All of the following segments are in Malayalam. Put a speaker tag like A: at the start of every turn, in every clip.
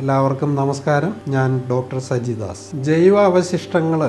A: എല്ലാവർക്കും നമസ്കാരം. ഞാൻ ഡോക്ടർ സജിദാസ് ജൈവ അവശിഷ്ടങ്ങൾ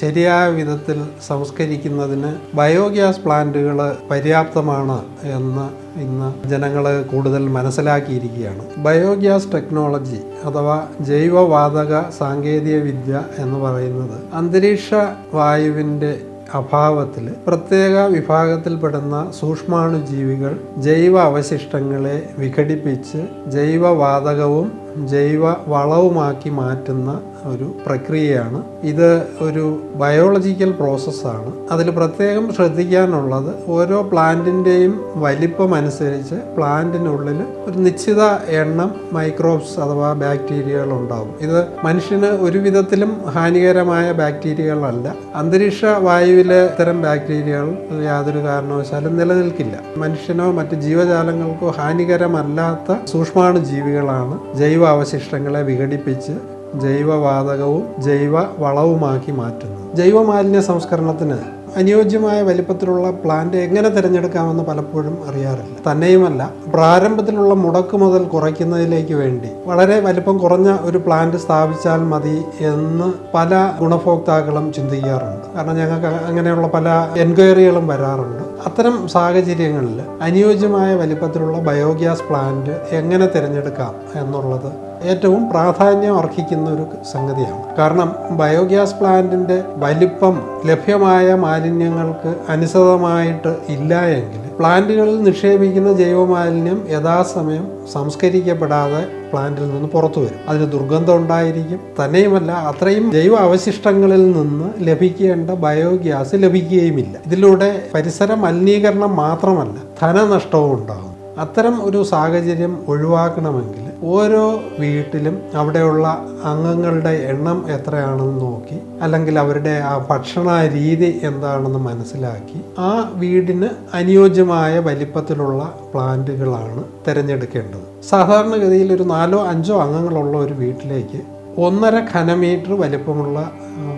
A: ശരിയായ വിധത്തിൽ സംസ്കരിക്കുന്നതിന് ബയോഗ്യാസ് പ്ലാന്റുകൾ പര്യാപ്തമാണ് എന്ന് ഇന്ന് ജനങ്ങൾ കൂടുതൽ മനസ്സിലാക്കിയിരിക്കുകയാണ്. ബയോഗ്യാസ് ടെക്നോളജി അഥവാ ജൈവവാതക സാങ്കേതിക വിദ്യ എന്ന് പറയുന്നത് അന്തരീക്ഷ വായുവിന്റെ അഭാവത്തിൽ പ്രത്യേക വിഭാഗത്തിൽപ്പെടുന്ന സൂക്ഷ്മാണുജീവികൾ ജൈവ അവശിഷ്ടങ്ങളെ വിഘടിപ്പിച്ച് ജൈവവാതകവും ജൈവ വളവുമാക്കി മാറ്റുന്ന ഒരു പ്രക്രിയയാണ്. ഇത് ഒരു ബയോളജിക്കൽ പ്രോസസ്സാണ് അതിൽ പ്രത്യേകം ശ്രദ്ധിക്കാനുള്ളത് ഓരോ പ്ലാന്റിന്റെയും വലിപ്പം അനുസരിച്ച് പ്ലാന്റിനുള്ളിൽ ഒരു നിശ്ചിത എണ്ണം മൈക്രോബ്സ് അഥവാ ബാക്ടീരിയകൾ ഉണ്ടാവും. ഇത് മനുഷ്യന് ഒരു വിധത്തിലും ഹാനികരമായ ബാക്ടീരിയകളല്ല അന്തരീക്ഷ വായുവിലെ ഇത്തരം ബാക്ടീരിയകൾ യാതൊരു കാരണവശാലും നിലനിൽക്കില്ല. മനുഷ്യനോ മറ്റ് ജീവജാലങ്ങൾക്കോ ഹാനികരമല്ലാത്ത സൂക്ഷ്മാണു ജീവികളാണ് ജൈവ അവശിഷ്ടങ്ങളെ വിഘടിപ്പിച്ച് ജൈവവാതകവും ജൈവ വളവുമാക്കി മാറ്റുന്നത് ജൈവമാലിന്യ സംസ്കരണത്തിന് അനുയോജ്യമായ വലിപ്പത്തിലുള്ള പ്ലാന്റ് എങ്ങനെ തിരഞ്ഞെടുക്കാമെന്ന് പലപ്പോഴും അറിയാറില്ല. തന്നെയുമല്ല പ്രാരംഭത്തിലുള്ള മുടക്ക് മുതൽ കുറയ്ക്കുന്നതിലേക്ക് വേണ്ടി വളരെ വലിപ്പം കുറഞ്ഞ ഒരു പ്ലാന്റ് സ്ഥാപിച്ചാൽ മതി എന്ന് പല ഗുണഭോക്താക്കളും ചിന്തിക്കാറുണ്ട്. കാരണം ഞങ്ങൾക്ക് അങ്ങനെയുള്ള പല എൻക്വയറികളും വരാറുണ്ട്. അത്തരം സാഹചര്യങ്ങളിൽ അനുയോജ്യമായ വലിപ്പത്തിലുള്ള ബയോഗ്യാസ് പ്ലാന്റ് എങ്ങനെ തിരഞ്ഞെടുക്കാം എന്നുള്ളത് ഏറ്റവും പ്രാധാന്യം അർഹിക്കുന്ന ഒരു സംഗതിയാണ്. കാരണം ബയോഗ്യാസ് പ്ലാന്റിന്റെ വലിപ്പം ലഭ്യമായ മാലിന്യങ്ങൾക്ക് അനുസൃതമായിട്ട് ഇല്ല എങ്കിൽ പ്ലാന്റുകളിൽ നിക്ഷേപിക്കുന്ന ജൈവമാലിന്യം യഥാസമയം സംസ്കരിക്കപ്പെടാതെ പ്ലാന്റിൽ നിന്ന് പുറത്തു വരും. അതിന് ദുർഗന്ധം ഉണ്ടായിരിക്കും. തന്നെയുമല്ല അത്രയും ജൈവ അവശിഷ്ടങ്ങളിൽ നിന്ന് ലഭിക്കേണ്ട ബയോഗ്യാസ് ലഭിക്കുകയുമില്ല. ഇതിലൂടെ പരിസര മലിനീകരണം മാത്രമല്ല ധനനഷ്ടവും ഉണ്ടാകും. അത്തരം ഒരു സാഹചര്യം ഒഴിവാക്കണമെങ്കിൽ ഓരോ വീട്ടിലും അവിടെയുള്ള അംഗങ്ങളുടെ എണ്ണം എത്രയാണെന്ന് നോക്കി അല്ലെങ്കിൽ അവരുടെ ആ ഭക്ഷണ രീതി എന്താണെന്ന് മനസ്സിലാക്കി ആ വീടിന് അനുയോജ്യമായ വലിപ്പത്തിലുള്ള പ്ലാന്റുകളാണ് തിരഞ്ഞെടുക്കേണ്ടത്. സാധാരണഗതിയിൽ ഒരു നാലോ അഞ്ചോ അംഗങ്ങളുള്ള ഒരു വീട്ടിലേക്ക് ഒന്നര ഘനമീറ്റർ വലിപ്പമുള്ള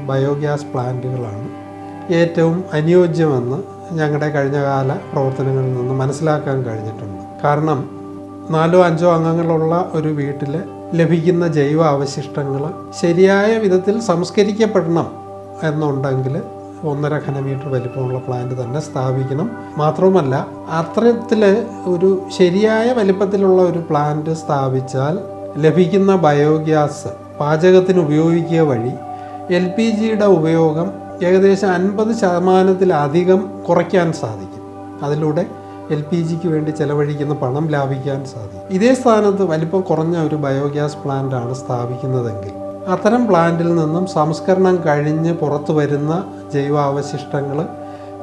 A: ബയോഗ്യാസ് പ്ലാന്റുകളാണ് ഏറ്റവും അനുയോജ്യമെന്ന് ഞങ്ങളുടെ കഴിഞ്ഞകാല പ്രവർത്തനങ്ങളിൽ നിന്ന് മനസ്സിലാക്കാൻ കഴിഞ്ഞിട്ടുണ്ട്. കാരണം നാലോ അഞ്ചോ അംഗങ്ങളുള്ള ഒരു വീട്ടിൽ ലഭിക്കുന്ന ജൈവ അവശിഷ്ടങ്ങൾ ശരിയായ വിധത്തിൽ സംസ്കരിക്കപ്പെടണം എന്നുണ്ടെങ്കിൽ ഒന്നര ഘനമീറ്റർ വലിപ്പമുള്ള പ്ലാന്റ് തന്നെ സ്ഥാപിക്കണം. മാത്രവുമല്ല അത്തരത്തിൽ ഒരു ശരിയായ വലിപ്പത്തിലുള്ള ഒരു പ്ലാന്റ് സ്ഥാപിച്ചാൽ ലഭിക്കുന്ന ബയോഗ്യാസ് പാചകത്തിന് ഉപയോഗിക്കുക വഴി എൽ പി ജിയുടെ ഉപയോഗം ഏകദേശം അൻപത് ശതമാനത്തിലധികം കുറയ്ക്കാൻ സാധിക്കും. അതിലൂടെ എൽ പി ജിക്ക് വേണ്ടി ചെലവഴിക്കുന്ന പണം ലാഭിക്കാൻ സാധിക്കും. ഇതേ സ്ഥാനത്ത് വലിപ്പം കുറഞ്ഞ ഒരു ബയോഗ്യാസ് പ്ലാന്റ് ആണ് സ്ഥാപിക്കുന്നതെങ്കിൽ അത്തരം പ്ലാന്റിൽ നിന്നും സംസ്കരണം കഴിഞ്ഞ് പുറത്തു വരുന്ന ജൈവാവശിഷ്ടങ്ങൾ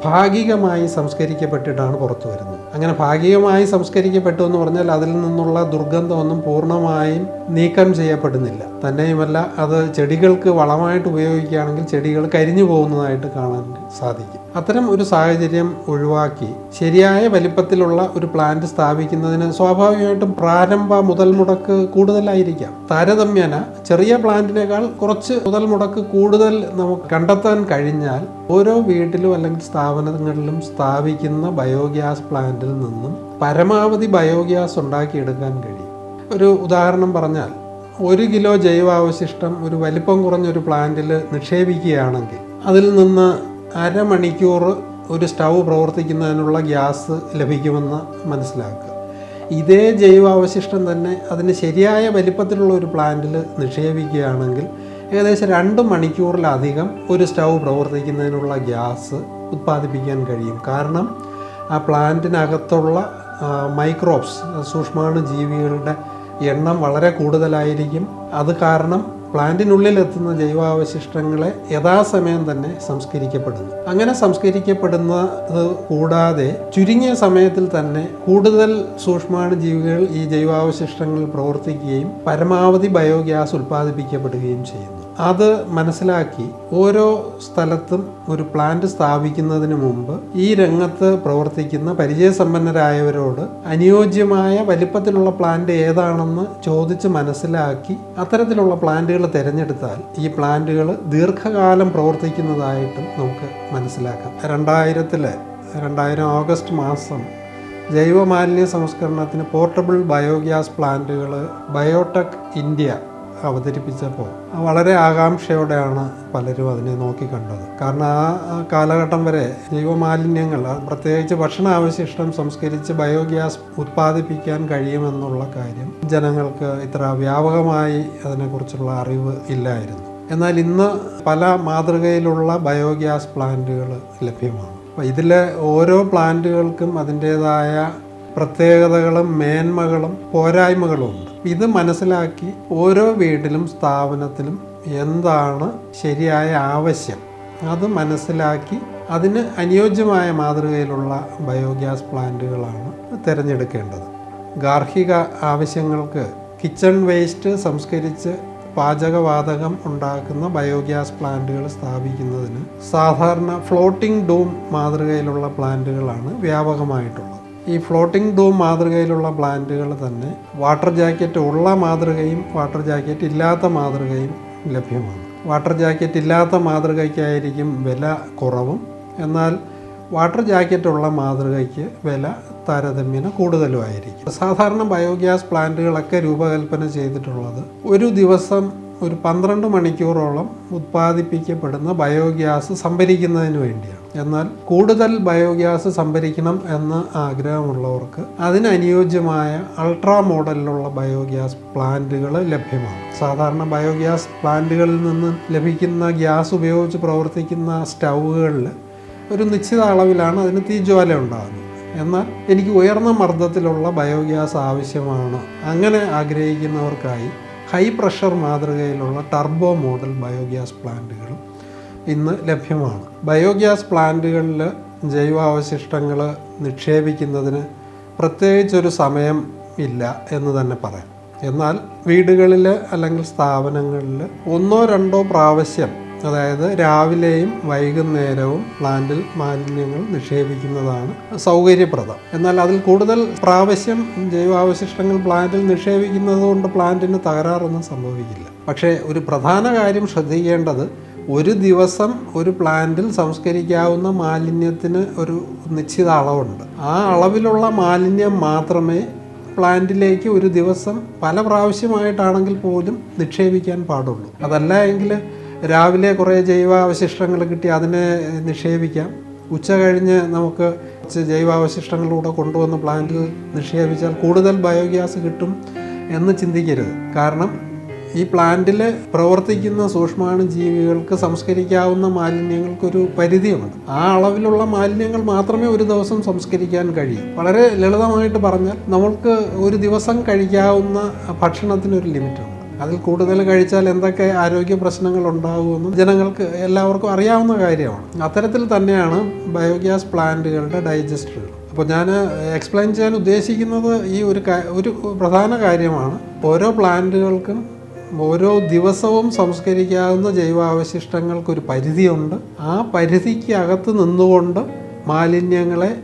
A: ഭാഗികമായി സംസ്കരിക്കപ്പെട്ടിട്ടാണ് പുറത്തു വരുന്നത്. അങ്ങനെ ഭാഗികമായി സംസ്കരിക്കപ്പെട്ടു എന്ന് പറഞ്ഞാൽ അതിൽ നിന്നുള്ള ദുർഗന്ധമൊന്നും പൂർണമായും നീക്കം ചെയ്യപ്പെടുന്നില്ല. തന്നെയുമല്ല അത് ചെടികൾക്ക് വളമായിട്ട് ഉപയോഗിക്കുകയാണെങ്കിൽ ചെടികൾ കരിഞ്ഞു പോകുന്നതായിട്ട് കാണാൻ സാധിക്കും. അത്തരം ഒരു സാഹചര്യം ഒഴിവാക്കി ശരിയായ വലിപ്പത്തിലുള്ള ഒരു പ്ലാന്റ് സ്ഥാപിക്കുന്നതിന് സ്വാഭാവികമായിട്ടും പ്രാരംഭ മുതൽ മുടക്ക് കൂടുതലായിരിക്കാം. താരതമ്യേന ചെറിയ പ്ലാന്റിനേക്കാൾ കുറച്ച് മുതൽ മുടക്ക് കൂടുതൽ നമുക്ക് കണ്ടെത്താൻ കഴിഞ്ഞാൽ ഓരോ വീട്ടിലും അല്ലെങ്കിൽ സ്ഥാപനങ്ങളിലും സ്ഥാപിക്കുന്ന ബയോഗ്യാസ് പ്ലാന്റിൽ നിന്നും പരമാവധി ബയോഗ്യാസ് ഉണ്ടാക്കിയെടുക്കാൻ കഴിയും. ഒരു ഉദാഹരണം പറഞ്ഞാൽ ഒരു കിലോ ജൈവാവശിഷ്ടം ഒരു വലിപ്പം കുറഞ്ഞൊരു പ്ലാന്റിൽ നിക്ഷേപിക്കുകയാണെങ്കിൽ അതിൽ നിന്ന് അരമണിക്കൂർ ഒരു സ്റ്റൗ പ്രവർത്തിക്കുന്നതിനുള്ള ഗ്യാസ് ലഭിക്കുമെന്ന് മനസ്സിലാക്കുക. ഇതേ ജൈവാവശിഷ്ടം തന്നെ അതിന് ശരിയായ വലിപ്പത്തിലുള്ള ഒരു പ്ലാന്റിൽ നിക്ഷേപിക്കുകയാണെങ്കിൽ ഏകദേശം രണ്ട് മണിക്കൂറിലധികം ഒരു സ്റ്റൗ പ്രവർത്തിക്കുന്നതിനുള്ള ഗ്യാസ് ഉത്പാദിപ്പിക്കാൻ കഴിയും. കാരണം ആ പ്ലാന്റിനകത്തുള്ള മൈക്രോബ്സ് സൂക്ഷ്മാണു ജീവികളുടെ എണ്ണം വളരെ കൂടുതലായിരിക്കും. അത് കാരണം പ്ലാന്റിനുള്ളിൽ എത്തുന്ന ജൈവാവശിഷ്ടങ്ങളെ യഥാസമയം തന്നെ സംസ്കരിക്കപ്പെടുന്നു. അങ്ങനെ സംസ്കരിക്കപ്പെടുന്നത് കൂടാതെ ചുരുങ്ങിയ സമയത്തിൽ തന്നെ കൂടുതൽ സൂക്ഷ്മാണുജീവികൾ ഈ ജൈവാവശിഷ്ടങ്ങളിൽ പ്രവർത്തിക്കുകയും പരമാവധി ബയോഗ്യാസ് ഉൽപ്പാദിപ്പിക്കപ്പെടുകയും ചെയ്യുന്നു. അത് മനസ്സിലാക്കി ഓരോ സ്ഥലത്തും ഒരു പ്ലാന്റ് സ്ഥാപിക്കുന്നതിന് മുമ്പ് ഈ രംഗത്ത് പ്രവർത്തിക്കുന്ന പരിചയസമ്പന്നരായവരോട് അനുയോജ്യമായ വലിപ്പത്തിലുള്ള പ്ലാന്റ് ഏതാണെന്ന് ചോദിച്ച് മനസ്സിലാക്കി അത്തരത്തിലുള്ള പ്ലാന്റുകൾ തിരഞ്ഞെടുത്താൽ ഈ പ്ലാന്റുകൾ ദീർഘകാലം പ്രവർത്തിക്കുന്നതായിട്ടും നമുക്ക് മനസ്സിലാക്കാം. രണ്ടായിരത്തിൽ രണ്ടായിരം ഓഗസ്റ്റ് മാസം ജൈവമാലിന്യ സംസ്കരണത്തിന് പോർട്ടബിൾ ബയോഗ്യാസ് പ്ലാന്റുകൾ ബയോടെക് ഇന്ത്യ അവതരിപ്പിച്ചപ്പോൾ വളരെ ആകാംക്ഷയോടെയാണ് പലരും അതിനെ നോക്കിക്കണ്ടത് കാരണം ആ കാലഘട്ടം വരെ ജൈവമാലിന്യങ്ങൾ പ്രത്യേകിച്ച് ഭക്ഷണാവശിഷ്ടം സംസ്കരിച്ച് ബയോഗ്യാസ് ഉത്പാദിപ്പിക്കാൻ കഴിയുമെന്നുള്ള കാര്യം ജനങ്ങൾക്ക് ഇത്ര വ്യാപകമായി അതിനെക്കുറിച്ചുള്ള അറിവ് ഇല്ലായിരുന്നു. എന്നാൽ ഇന്ന് പല മാതൃകയിലുള്ള ബയോഗ്യാസ് പ്ലാന്റുകൾ ലഭ്യമാണ്. അപ്പോൾ ഇതിലെ ഓരോ പ്ലാന്റുകൾക്കും അതിന്റേതായ പ്രത്യേകതകളും മേന്മകളും പോരായ്മകളും ഉണ്ട് ഇത് മനസ്സിലാക്കി ഓരോ വീട്ടിലും സ്ഥാപനത്തിലും എന്താണ് ശരിയായ ആവശ്യം. അത് മനസ്സിലാക്കി അതിന് അനുയോജ്യമായ മാതൃകയിലുള്ള ബയോഗ്യാസ് പ്ലാന്റുകളാണ് തിരഞ്ഞെടുക്കേണ്ടത്. ഗാർഹിക ആവശ്യങ്ങൾക്ക് കിച്ചൺ വേസ്റ്റ് സംസ്കരിച്ച് പാചകവാതകം ഉണ്ടാക്കുന്ന ബയോഗ്യാസ് പ്ലാന്റുകൾ സ്ഥാപിക്കുന്നതിന് സാധാരണ ഫ്ലോട്ടിംഗ് ഡൂം മാതൃകയിലുള്ള പ്ലാന്റുകളാണ് വ്യാപകമായിട്ടുള്ളത്. ഈ ഫ്ലോട്ടിംഗ് ഡൂം മാതൃകയിലുള്ള പ്ലാന്റുകൾ തന്നെ വാട്ടർ ജാക്കറ്റ് ഉള്ള മാതൃകയും വാട്ടർ ജാക്കറ്റ് ഇല്ലാത്ത മാതൃകയും ലഭ്യമാണ്. വാട്ടർ ജാക്കറ്റ് ഇല്ലാത്ത മാതൃകയ്ക്കായിരിക്കും വില കുറവും. എന്നാൽ വാട്ടർ ജാക്കറ്റ് ഉള്ള മാതൃകയ്ക്ക് വില താരതമ്യേന കൂടുതലുമായിരിക്കും സാധാരണ ബയോഗ്യാസ് പ്ലാന്റുകളൊക്കെ രൂപകൽപ്പന ചെയ്തിട്ടുള്ളത് ഒരു ദിവസം ഒരു പന്ത്രണ്ട് മണിക്കൂറോളം ഉത്പാദിപ്പിക്കപ്പെടുന്ന ബയോഗ്യാസ് സംഭരിക്കുന്നതിന് വേണ്ടിയാണ്. എന്നാൽ കൂടുതൽ ബയോഗ്യാസ് സംഭരിക്കണം എന്ന് ആഗ്രഹമുള്ളവർക്ക് അതിനനുയോജ്യമായ അൾട്രാ മോഡലിലുള്ള ബയോഗ്യാസ് പ്ലാന്റുകൾ ലഭ്യമാണ് സാധാരണ ബയോഗ്യാസ് പ്ലാന്റുകളിൽ നിന്ന് ലഭിക്കുന്ന ഗ്യാസ് ഉപയോഗിച്ച് പ്രവർത്തിക്കുന്ന സ്റ്റൗവുകളിൽ ഒരു നിശ്ചിത അളവിലാണ് അതിന് തീജ്വാല ഉണ്ടാകുന്നത്. എന്നാൽ എനിക്ക് ഉയർന്ന മർദ്ദത്തിലുള്ള ബയോഗ്യാസ് ആവശ്യമാണ്. അങ്ങനെ ആഗ്രഹിക്കുന്നവർക്കായി ഹൈ പ്രഷർ മാതൃകയിലുള്ള ടർബോ മോഡൽ ബയോഗ്യാസ് പ്ലാന്റുകൾ ഇന്ന് ലഭ്യമാണ്. ബയോഗ്യാസ് പ്ലാന്റുകളിൽ ജൈവാവശിഷ്ടങ്ങൾ നിക്ഷേപിക്കുന്നതിന് പ്രത്യേകിച്ചൊരു സമയം ഇല്ല എന്ന് തന്നെ പറയാം. എന്നാൽ വീടുകളിൽ അല്ലെങ്കിൽ സ്ഥാപനങ്ങളിൽ ഒന്നോ രണ്ടോ പ്രാവശ്യം അതായത് രാവിലെയും വൈകുന്നേരവും പ്ലാന്റിൽ മാലിന്യങ്ങൾ നിക്ഷേപിക്കുന്നതാണ് സൗകര്യപ്രദം. എന്നാൽ അതിൽ കൂടുതൽ പ്രാവശ്യം ജൈവാവശിഷ്ടങ്ങൾ പ്ലാന്റിൽ നിക്ഷേപിക്കുന്നത് കൊണ്ട് പ്ലാന്റിന് തകരാറൊന്നും സംഭവിക്കില്ല. പക്ഷേ ഒരു പ്രധാന കാര്യം ശ്രദ്ധിക്കേണ്ടത് ഒരു ദിവസം ഒരു പ്ലാന്റിൽ സംസ്കരിക്കാവുന്ന മാലിന്യത്തിന് ഒരു നിശ്ചിത അളവുണ്ട്. ആ അളവിലുള്ള മാലിന്യം മാത്രമേ പ്ലാന്റിലേക്ക് ഒരു ദിവസം പല പ്രാവശ്യമായിട്ടാണെങ്കിൽ പോലും നിക്ഷേപിക്കാൻ പാടുള്ളൂ. അതല്ല എങ്കിൽ രാവിലെ കുറേ ജൈവാവശിഷ്ടങ്ങൾ കിട്ടി അതിനെ നിക്ഷേപിക്കാം. ഉച്ച കഴിഞ്ഞ് നമുക്ക് ജൈവാവശിഷ്ടങ്ങളിലൂടെ കൊണ്ടുവന്ന് പ്ലാന്റിൽ നിക്ഷേപിച്ചാൽ കൂടുതൽ ബയോഗ്യാസ് കിട്ടും എന്ന് ചിന്തിക്കരുത്. കാരണം ഈ പ്ലാന്റിൽ പ്രവർത്തിക്കുന്ന സൂക്ഷ്മാണു ജീവികൾക്ക് സംസ്കരിക്കാവുന്ന മാലിന്യങ്ങൾക്കൊരു പരിധിയുണ്ട്. ആ അളവിലുള്ള മാലിന്യങ്ങൾ മാത്രമേ ഒരു ദിവസം സംസ്കരിക്കാൻ കഴിയൂ. വളരെ ലളിതമായിട്ട് പറഞ്ഞാൽ നമ്മൾക്ക് ഒരു ദിവസം കഴിക്കാവുന്ന ഭക്ഷണത്തിനൊരു ലിമിറ്റുണ്ട്. അതിൽ കൂടുതൽ കഴിച്ചാൽ എന്തൊക്കെ ആരോഗ്യ പ്രശ്നങ്ങൾ ഉണ്ടാകുമെന്ന് ജനങ്ങൾക്ക് എല്ലാവർക്കും അറിയാവുന്ന കാര്യമാണ്. അത്തരത്തിൽ തന്നെയാണ് ബയോഗ്യാസ് പ്ലാന്റുകളുടെ ഡൈജസ്റ്ററുകൾ. അപ്പോൾ ഞാൻ എക്സ്പ്ലെയിൻ ചെയ്യാൻ ഉദ്ദേശിക്കുന്നത് ഈ ഒരു ഒരു പ്രധാന കാര്യമാണ്. ഓരോ പ്ലാന്റുകൾക്കും ഓരോ ദിവസവും സംസ്കരിക്കാവുന്ന ജൈവാവശിഷ്ടങ്ങൾക്കൊരു പരിധിയുണ്ട്. ആ പരിധിക്ക് അകത്ത് നിന്നുകൊണ്ട് മാലിന്യങ്ങളെ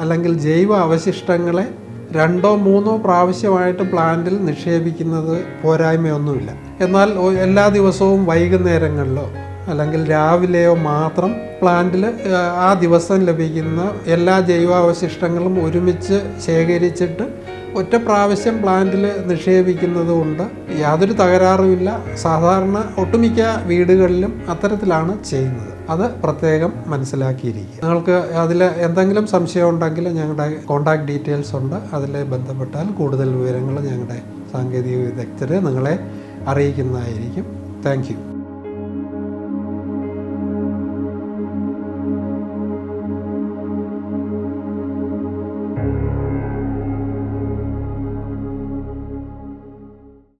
A: അല്ലെങ്കിൽ ജൈവ അവശിഷ്ടങ്ങളെ രണ്ടോ മൂന്നോ പ്രാവശ്യമായിട്ട് പ്ലാന്റിൽ നിക്ഷേപിക്കുന്നത് പോരായ്മയൊന്നുമില്ല. എന്നാൽ എല്ലാ ദിവസവും വൈകുന്നേരങ്ങളിലോ അല്ലെങ്കിൽ രാവിലെയോ മാത്രം പ്ലാന്റിൽ ആ ദിവസം ലഭിക്കുന്ന എല്ലാ ജൈവാവശിഷ്ടങ്ങളും ഒരുമിച്ച് ശേഖരിച്ചിട്ട് ഒറ്റ പ്രാവശ്യം പ്ലാന്റിൽ നിക്ഷേപിക്കുന്നത് കൊണ്ട് യാതൊരു തകരാറുമില്ല. സാധാരണ ഒട്ടുമിക്ക വീടുകളിലും അത്തരത്തിലാണ് ചെയ്യുന്നത്. അത് പ്രത്യേകം മനസ്സിലാക്കിയിരിക്കുക. നിങ്ങൾക്ക് അതിൽ എന്തെങ്കിലും സംശയം ഉണ്ടെങ്കിൽ ഞങ്ങളുടെ കോൺടാക്ട് ഡീറ്റെയിൽസ് ഉണ്ട്. അതിൽ ബന്ധപ്പെട്ടാൽ കൂടുതൽ വിവരങ്ങൾ ഞങ്ങളുടെ സാങ്കേതിക വിദഗ്ധർ നിങ്ങളെ അറിയിക്കുന്നതായിരിക്കും. താങ്ക്